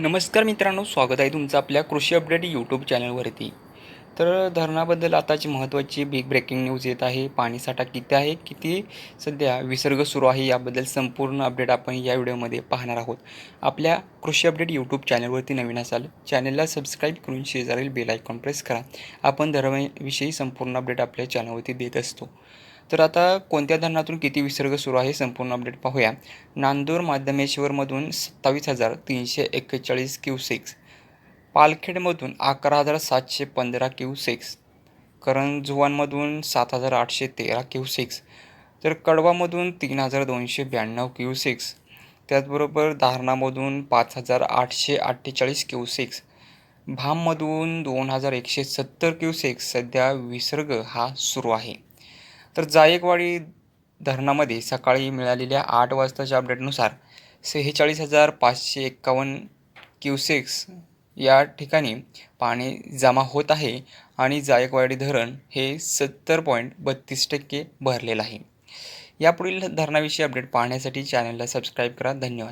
नमस्कार मित्रांनो स्वागत आहे तुमचं आपल्या कृषी अपडेट यूट्यूब चॅनलवरती. तर धरणाबद्दल आताची महत्त्वाची बिग ब्रेकिंग न्यूज येत आहे. पाणीसाठा किती आहे? किती सध्या विसर्ग सुरू आहे? याबद्दल संपूर्ण अपडेट आपण या व्हिडिओमध्ये पाहणार आहोत. आपल्या कृषी अपडेट यूट्यूब चॅनलवरती नवीन असाल चॅनलला सबस्क्राईब करून शेजारील बेल आयकॉन प्रेस करा. आपण धरणाविषयी संपूर्ण अपडेट आपल्या चॅनलवरती देत असतो. तर आता कोणत्या धरणातून किती विसर्ग सुरू आहे संपूर्ण अपडेट पाहूया. नांदूर माध्यमेश्वरमधून सत्तावीस हजार तीनशे एक्केचाळीस क्यू सिक्स पालखेडमधून अकरा हजार सातशे पंधरा क्यू सिक्स सात हजार आठशे तेरा क्यू सिक्स तर कडवामधून तीन हजार दोनशे ब्याण्णव क्यू सिक्स त्याचबरोबर धारणामधून पाच हजार आठशे अठ्ठेचाळीस क्यू सिक्स भाममधून दोन हजार एकशे सत्तर क्यू सिक्स सध्या विसर्ग हा सुरू आहे. तर जायकवाडी धरणामध्ये सकाळी मिळालेल्या आठ वाजताच्या अपडेटनुसार सेहेचाळीस हजार पाचशे एक्कावन्न क्युसेक्स या ठिकाणी पाणी जमा होत आहे आणि जायकवाडी धरण हे सत्तर पॉईंट बत्तीस टक्के भरलेलं आहे. यापुढील धरणाविषयी अपडेट पाहण्यासाठी चॅनलला सबस्क्राईब करा. धन्यवाद.